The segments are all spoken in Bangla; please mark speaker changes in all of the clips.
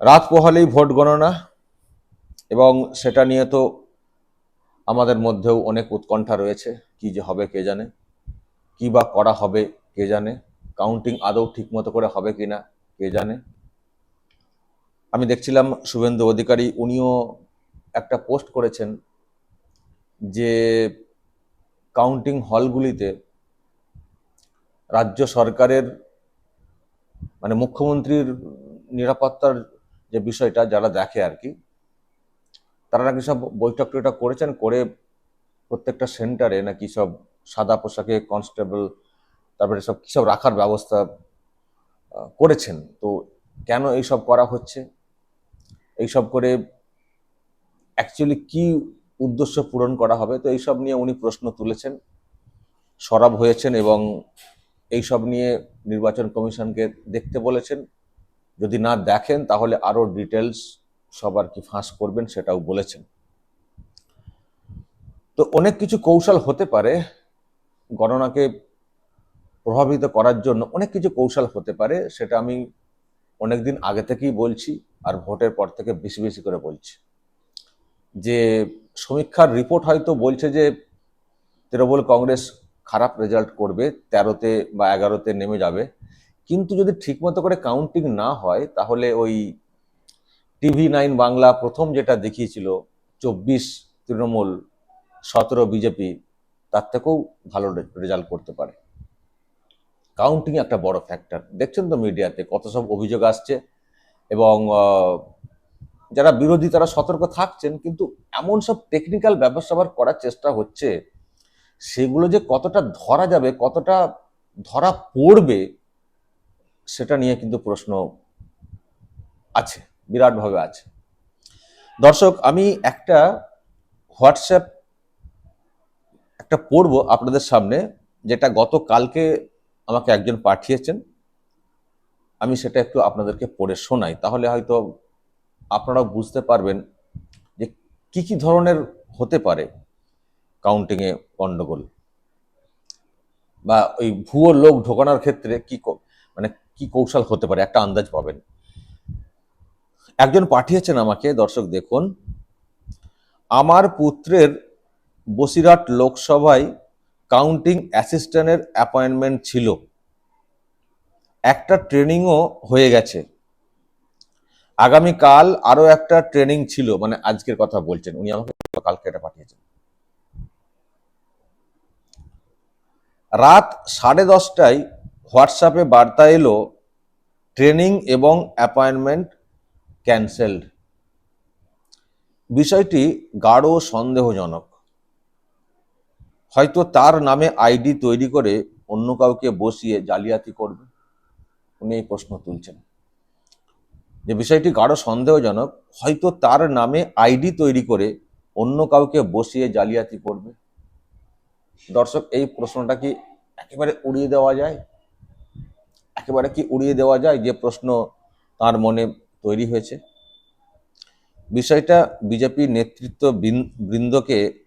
Speaker 1: রাত পোহালেই ভোট গণনা এবং সেটা নিয়ে তো আমাদের মধ্যেও অনেক উৎকণ্ঠা রয়েছে, কি যে হবে কে জানে, কি বা করা হবে কে জানে কাউন্টিং আদৌ ঠিকমতো করে হবে কিনা কে জানে। আমি দেখছিলাম শুভেন্দু অধিকারী, উনিও একটা পোস্ট করেছেন যে কাউন্টিং হলগুলিতে রাজ্য সরকারের মানে মুখ্যমন্ত্রীর নিরাপত্তার যে বিষয়টা যারা দেখে আর কি, তারা নাকি সব বৈঠক টৈঠক করেছেন, করে প্রত্যেকটা সেন্টারে নাকি সব সাদা পোশাকে কনস্টেবল, তারপরে সব কী সব রাখার ব্যবস্থা করেছেন। তো কেন এইসব করা হচ্ছে? এইসব করে অ্যাকচুয়ালি কি উদ্দেশ্য পূরণ করা হবে? তো এইসব নিয়ে উনি প্রশ্ন তুলেছেন, সরব হয়েছেন এবং এইসব নিয়ে নির্বাচন কমিশনকে দেখতে বলেছেন। যদি না দেখেন, তাহলে আরও ডিটেলস সবার কি ফাঁস করবেন সেটাও বলেছেন। তো অনেক কিছু কৌশল হতে পারে, গণনাকে প্রভাবিত করার জন্য অনেক কিছু কৌশল হতে পারে, সেটা আমি অনেকদিন আগে থেকেই বলছি আর ভোটের পর থেকে বেশি বেশি করে বলছি। যে সমীক্ষার রিপোর্ট হয়তো বলছে যে তৃণমূল কংগ্রেস খারাপ রেজাল্ট করবে, তেরোতে বা এগারোতে নেমে যাবে কিন্তু যদি ঠিকমতো করে কাউন্টিং না হয়, তাহলে ওই টিভি নাইন বাংলা প্রথম যেটা দেখিয়েছিল, চব্বিশ তৃণমূল, সতেরো বিজেপি, তার থেকেও ভালো রেজাল্ট করতে পারে। কাউন্টিং একটা বড় ফ্যাক্টর দেখছেন তো মিডিয়াতে কত সব অভিযোগ আসছে এবং যারা বিরোধী তারা সতর্ক থাকছেন, কিন্তু এমন সব টেকনিক্যাল স্যাপার করার চেষ্টা হচ্ছে, সেগুলো যে কতটা ধরা যাবে, কতটা ধরা পড়বে সেটা নিয়ে কিন্তু প্রশ্ন আছে, বিরাটভাবে আছে। দর্শক, আমি একটা হোয়াটসঅ্যাপ একটা পড়ব আপনাদের সামনে, যেটা গতকালকে আমাকে একজন পাঠিয়েছেন। আমি সেটা একটু আপনাদেরকে পড়ে শোনাই, তাহলে হয়তো আপনারাও বুঝতে পারবেন যে কি কি ধরনের হতে পারে কাউন্টিংয়ে গন্ডগোল, বা ওই ভুয়ো লোক ঢোকানোর ক্ষেত্রে কি কৌ- কৌশল হতে পারে, একটা আন্দাজ পাবেন। একজন পাঠিয়েছেন আমাকে, দর্শক দেখুন, আমার পুত্রের বসিরহাট লোকসভায় কাউন্টিং অ্যাসিস্ট্যান্টের অ্যাপয়েন্টমেন্ট ছিল। একটা ট্রেনিংও হয়ে গেছে। আগামীকাল আরও একটা ট্রেনিং ছিল। মানে আজকের কথা বলছেন, উনি আমাকে কালকে এটা পাঠিয়েছেন। রাত সাড়ে দশটায় হোয়াটসঅ্যাপে বার্তা এলো, ট্রেনিং এবং অ্যাপয়েন্টমেন্ট ক্যান্সেলড। বিষয়টি গাঢ় সন্দেহজনক। হয়তো তার নামে আইডি তৈরি করে অন্য কাউকে বসিয়ে জালিয়াতি করবে? উনি এই প্রশ্ন তুলছেন। যে বিষয়টি গাঢ় সন্দেহজনক, হয়তো তার নামে আইডি তৈরি করে অন্য কাউকে বসিয়ে জালিয়াতি করবে? দর্শক, এই প্রশ্নটা কি একেবারে উড়িয়ে দেওয়া যায়? একেবারে কি উড়িয়ে দেওয়া যায় যে প্রশ্ন তার মনে তৈরি হয়েছে? বিষয়টা বিজেপি নেতৃত্ব বৃন- বৃন্দকে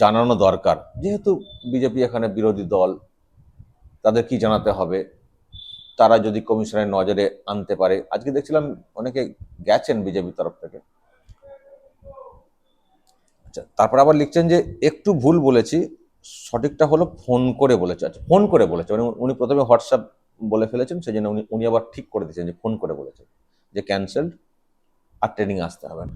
Speaker 1: জানানো দরকার। যেহেতু বিজেপি এখানে বিরোধী দল, তাদের কি জানাতে হবে? তারা যদি কমিশনের নজরে আনতে পারে। আজকে দেখছিলাম অনেকে গেছেন বিজেপির তরফ থেকে। আচ্ছা তারপর আবার লিখছেন যে, একটু ভুল বলেছি। সঠিকটা হলো ফোন করে বলেছে। আচ্ছা ফোন করে বলেছে। মানে উনি প্রথমে হোয়াটসঅ্যাপ বলে ফেলেছেন সেই জন্য উনি উনি আবার ঠিক করে দিয়েছেন, যে ফোন করে বলেছেন যে ক্যান্সেলড আর ট্রেনিং আসতে হবে না।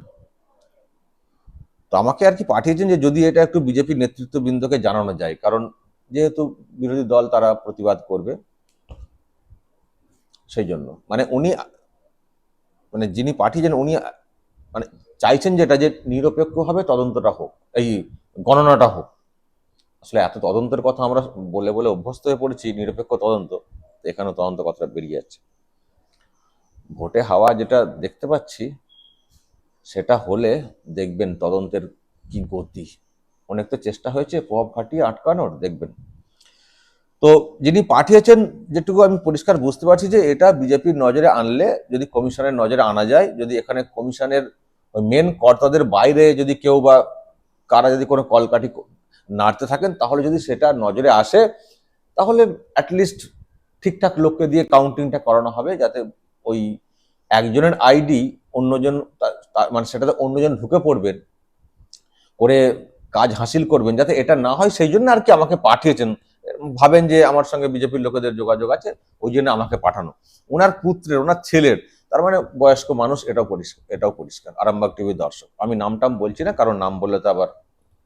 Speaker 1: তো আমাকে আর কি পাঠিয়েছেন যে যদি এটা একটু বিজেপি নেতৃত্ববৃন্দকে জানানো যায়, কারণ যেহেতু বিরোধী দল তারা প্রতিবাদ করবে, সেই জন্য। মানে উনি মানে যিনি পাঠিয়েছেন, উনি মানে চাইছেন যেটা, যে নিরপেক্ষভাবে তদন্তটা হোক, এই গণনাটা হোক। আসলে এত তদন্তের কথা আমরা বলে বলে অভ্যস্ত হয়ে পড়েছি, নিরপেক্ষ তদন্ত। এখানেও তদন্ত কথাটা বেরিয়ে যাচ্ছে। ভোটে হাওয়া যেটা দেখতে পাচ্ছি, সেটা হলে দেখবেন তদন্তের কি গতি। অনেক তো চেষ্টা হয়েছে, প্রভাব খাটিয়ে আটকানোর, দেখবেন। তো যিনি পাঠিয়েছেন, যেটুকু আমি পরিষ্কার বুঝতে পারছি যে এটা বিজেপির নজরে আনলে, যদি কমিশনের নজরে আনা যায়, যদি এখানে কমিশনের মেন কর্তাদের বাইরে যদি কেউ বা কারা যদি কোনো কলকাঠি নাড়তে থাকেন, তাহলে যদি সেটা নজরে আসে, তাহলে অ্যাটলিস্ট ঠিকঠাক লোককে দিয়ে কাউন্টিংটা করানো হবে যাতে ওই একজনের আইডি অন্যজন মানে সেটাতে অন্যজন ঢুকে পড়বেন, করে কাজ হাসিল করবেন, যাতে এটা না হয় সেই জন্য আর কি আমাকে পাঠিয়েছেন। ভাবেন যে আমার সঙ্গে বিজেপির লোকেদের যোগাযোগ আছে, ওই জন্য আমাকে পাঠানো। ওনার পুত্রের, ওনার ছেলের, তার মানে বয়স্ক মানুষ, এটাও পরিষ্কার এটাও পরিষ্কার। আরামবাগ টিভির দর্শক। আমি নামটাম বলছি না, কারণ নাম বললে তো আবার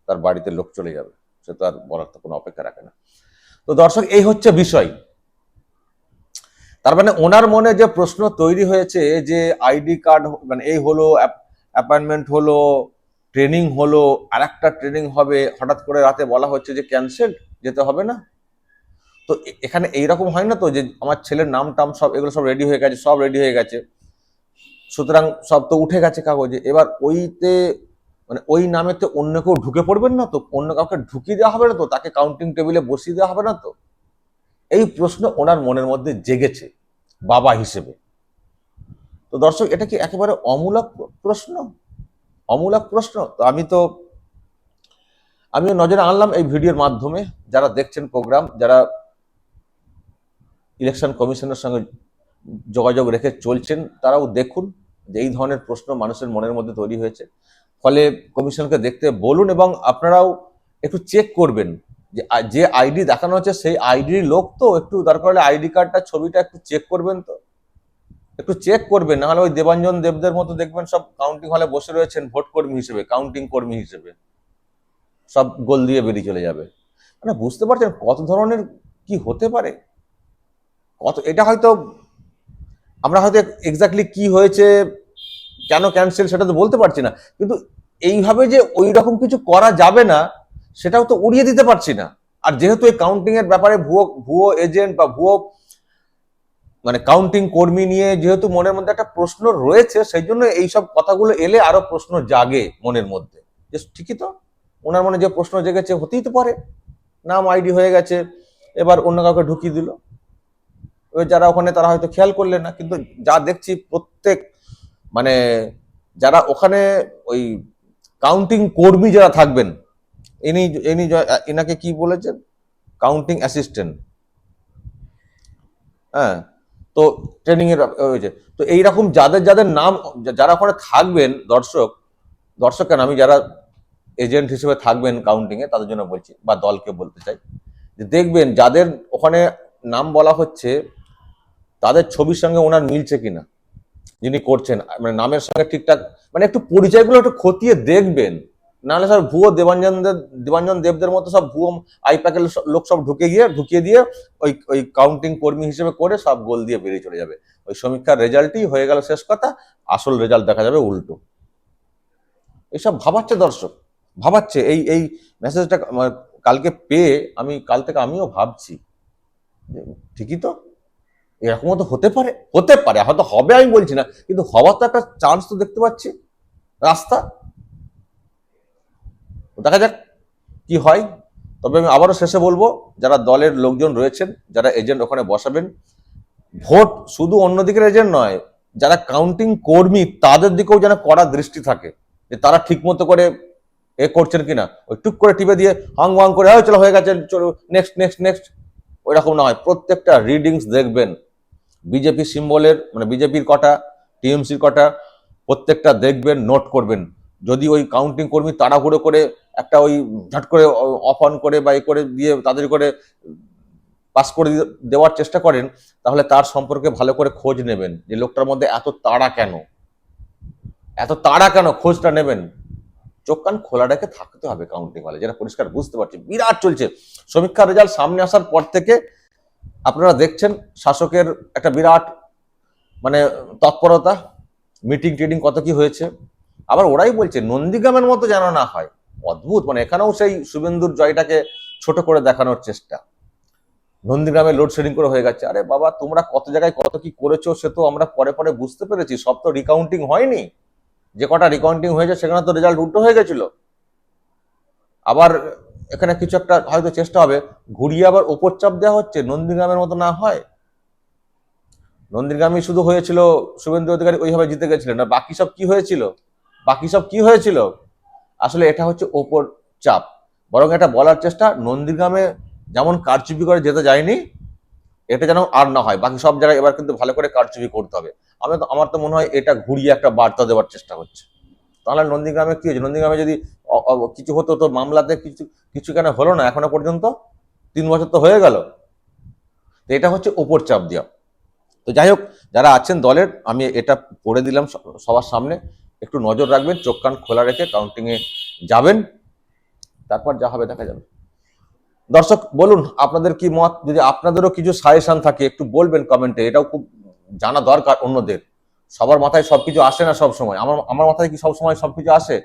Speaker 1: তার বাড়িতে লোক চলে যাবে। সে তো আর বলার তো কোনো অপেক্ষা রাখে না। তো দর্শক, এই হচ্ছে বিষয়। তার মানে ওনার মনে যে প্রশ্ন তৈরি হয়েছে যে আইডি কার্ড মানে এই হলো অ্যাপয়েন্টমেন্ট হলো, ট্রেনিং হলো আর একটা ট্রেনিং হবে, হঠাৎ করে রাতে বলা হচ্ছে যে ক্যান্সেল যেতে হবে না? তো এখানে এইরকম হয় না তো যে আমার ছেলের নাম টাম সব এগুলো সব রেডি হয়ে গেছে, সব রেডি হয়ে গেছে। সুতরাং সব তো উঠে গেছে কাগজে। এবার ওইতে মানে ওই নামেতে অন্য কেউ ঢুকে পড়বেন না তো? অন্য কাউকে ঢুকিয়ে দেওয়া হবে না তো? তাকে কাউন্টিং টেবিলে বসিয়ে দেওয়া হবে না তো? এই প্রশ্ন ওনার মনের মধ্যে জেগেছে বাবা হিসেবে। তো দর্শক, এটা কি একেবারে অমূলক প্রশ্ন? অমূলক প্রশ্ন? তো আমি তো, আমিও নজরে আনলাম এই ভিডিওর মাধ্যমে। যারা দেখছেন প্রোগ্রাম যারা ইলেকশন কমিশনের সঙ্গে যোগাযোগ রেখে চলছেন, তারাও দেখুন যে এই ধরনের প্রশ্ন মানুষের মনের মধ্যে তৈরি হয়েছে। ফলে কমিশনকে দেখতে বলুন এবং আপনারাও একটু চেক করবেন। যে যে আইডি দেখানো হচ্ছে সেই আইডির লোক তো একটু দরকার হলে আইডি কার্ডটা ছবিটা একটু চেক করবেন তো। একটু চেক করবেন নাহলে ওই দেবাঞ্জন দেবদের মতো দেখবেন সব কাউন্টিং হলে বসে রয়েছেন ভোট কর্মী হিসেবে কাউন্টিং কর্মী হিসেবে। সব গোল দিয়ে বেরিয়ে চলে যাবে। মানে বুঝতে পারছেন কত ধরনের কি হতে পারে? কত, এটা হয়তো, আমরা হয়তো এক্স্যাক্টলি কি হয়েছে, কেন ক্যান্সেল সেটা তো বলতে পারছি না। কিন্তু এইভাবে যে ওই রকম কিছু করা যাবে না সেটাও তো উড়িয়ে দিতে পারছি না। আর যেহেতু এই কাউন্টিং এর ব্যাপারে ভুয়ো ভুয়ো এজেন্ট বা ভুয়ো মানে কাউন্টিং কর্মী নিয়ে যেহেতু মনের মধ্যে একটা প্রশ্ন রয়েছে, সেই জন্য এইসব কথাগুলো এলে আরও প্রশ্ন জাগে মনের মধ্যে। ঠিকই তো? ওনার মনে যে প্রশ্ন জেগেছে, হতেই তো পারে। নাম আইডি হয়ে গেছে, এবার অন্য কাউকে ঢুকিয়ে দিল। এবার যারা ওখানে, তারা হয়তো খেয়াল করলেন না, কিন্তু যা দেখছি প্রত্যেক মানে যারা ওখানে ওই কাউন্টিং কর্মী যারা থাকবেন ইনি ইনি এনাকে কি বলেছেন? কাউন্টিং অ্যাসিস্ট্যান্ট হ্যাঁ তো ট্রেনিং এর হয়েছে। তো এইরকম যাদের যাদের নাম যারা ওখানে থাকবেন দর্শক দর্শক কেন, আমি যারা এজেন্ট হিসেবে থাকবেন কাউন্টিং এ, তাদের জন্য বলছি, বা দলকে বলতে চাই, যে দেখবেন যাদের ওখানে নাম বলা হচ্ছে, তাদের ছবির সঙ্গে ওনার মিলছে কিনা, যিনি করছেন মানে নামের সঙ্গে ঠিকঠাক মানে একটু পরিচয়গুলো একটু খতিয়ে দেখবেন। নাহলে সব ভুয়ো দেবাঞ্জন দেব- দেবাঞ্জন দেবদের মতো সব ভুয়ো আইপ্যাকের লোক সব ঢুকে গিয়ে, ঢুকিয়ে দিয়ে ওই ওই কাউন্টিং কর্মী হিসেবে করে সব গোল দিয়ে বেরিয়ে চলে যাবে। ওই সমীক্ষার রেজাল্টই হয়ে গেল শেষ কথা, আসল রেজাল্ট দেখা যাবে উল্টো। এইসব ভাবাচ্ছে দর্শক, ভাবাচ্ছে। এই এই মেসেজটা কালকে পেয়ে আমি, কাল থেকে আমিও ভাবছি। ঠিকই তো, এরকমও তো হতে পারে হতে পারে, হয়তো হবে আমি বলছি না, কিন্তু হওয়ার তো একটা চান্স তো দেখতে পাচ্ছি। রাস্তা দেখা যাক কি হয়। তবে আমি আবারও শেষে বলব, যারা দলের লোকজন রয়েছেন, যারা এজেন্ট ওখানে বসাবেন, ভোট শুধু অন্যদিকের এজেন্ট নয়, যারা কাউন্টিং কর্মী, তাদের দিকেও যেন কড়া দৃষ্টি থাকে, যে তারা ঠিক মতো করে এ করছেন কিনা। ওই টুক করে টিপে দিয়ে হাং ওয়াং করে, "এই চলো হয়ে গেছে, চলো নেক্সট নেক্সট নেক্সট ওই রকম না হয়। প্রত্যেকটা রিডিংস দেখবেন। বিজেপি সিম্বলের মানে বিজেপির কটা, টিএমসির কটা, প্রত্যেকটা দেখবেন নোট করবেন। যদি ওই কাউন্টিং কর্মী তাড়াহুড়ো করে একটা ওই ঝট করে অফ অন করে বা এ করে দিয়ে তাদের করে পাস করে দেওয়ার চেষ্টা করেন, তাহলে তার সম্পর্কে ভালো করে খোঁজ নেবেন যে লোকটার মধ্যে এত তাড়া কেন? এত তাড়া কেন? খোঁজটা নেবেন। চোখ কান খোলা রেখে থাকতে হবে কাউন্টিং হলে। যেটা পরিষ্কার বুঝতে পারছি। বিরাট চলছে। সমীক্ষার রেজাল্ট সামনে আসার পর থেকে আপনারা দেখছেন শাসকের একটা বিরাট মানে তৎপরতা। মিটিং টিটিং কত কি হয়েছে? আবার ওরাই বলছে, নন্দীগ্রামের মতো যেন না হয়। অদ্ভুত মানে এখানেও সেই শুভেন্দুর জয়টাকে ছোট করে দেখানোর চেষ্টা। নন্দীগ্রামে লোডশেডিং করে হয়ে গেছে। আরে বাবা, তোমরা কত জায়গায় কত কি করেছ সে তো আমরা পরে পরে বুঝতে পেরেছি। সব তো রিকাউন্টিং হয়নি। যে কটা রিকাউন্টিং হয়েছে, সেখানে তো রেজাল্ট উল্টো হয়ে গেছিল। আবার এখানে কিছু একটা হয়তো চেষ্টা হবে। ঘুরিয়ে আবার ওপর চাপ দেওয়া হচ্ছে, নন্দীগ্রামের মতো না হয়। নন্দীগ্রামে শুধু হয়েছিল শুভেন্দু অধিকারী, ওইভাবে জিতে গেছিলেন। আর বাকি সব কি হয়েছিল? বাকি সব কি হয়েছিল? আসলে এটা হচ্ছে ওপর চাপ। বরং এটা বলার চেষ্টা, নন্দীগ্রামে যেমন কারচুপি করে যেতে যায়নি, এটা যেন আর না হয়। বাকি সব জায়গায় এবার কিন্তু ভালো করে কারচুপি করতে হবে। আমি তো, আমার তো মনে হয় এটা ঘুরিয়ে একটা বার্তা দেওয়ার চেষ্টা হচ্ছে। তাহলে নন্দীগ্রামে কি হয়েছে? নন্দীগ্রামে যদি কিছু হতো তো মামলাতে কিছু কিছু কেন হলো না এখনও পর্যন্ত? তিন বছর তো হয়ে গেল। তো এটা হচ্ছে ওপর চাপ দেওয়া। তো যাই হোক, যারা আছেন দলের, আমি এটা পড়ে দিলাম সবার সামনে। একটু নজর রাখবেন, চোখ কান খোলা রেখে কাউন্টিংয়ে যাবেন, তারপর যা হবে দেখা যাবে। দর্শক, বলুন, আপনাদের কি মত? যদি আপনাদেরও কিছু সাজেশন থাকে, একটু বলবেন কমেন্টে এটাও খুব জানা দরকার অন্যদের। সবার মাথায় সবকিছু আসে না সব সময় আমার আমার মাথায় কি সব সময় সবকিছু আসে?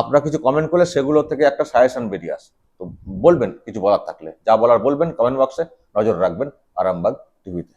Speaker 1: আপনারা কিছু কমেন্ট করলে সেগুলো থেকে একটা সাজেশন বেরিয়ে আসে। তো বলবেন, কিছু বলার থাকলে। যা বলার বলবেন কমেন্ট বক্সে নজর রাখবেন, আরামবাগ টিভিতে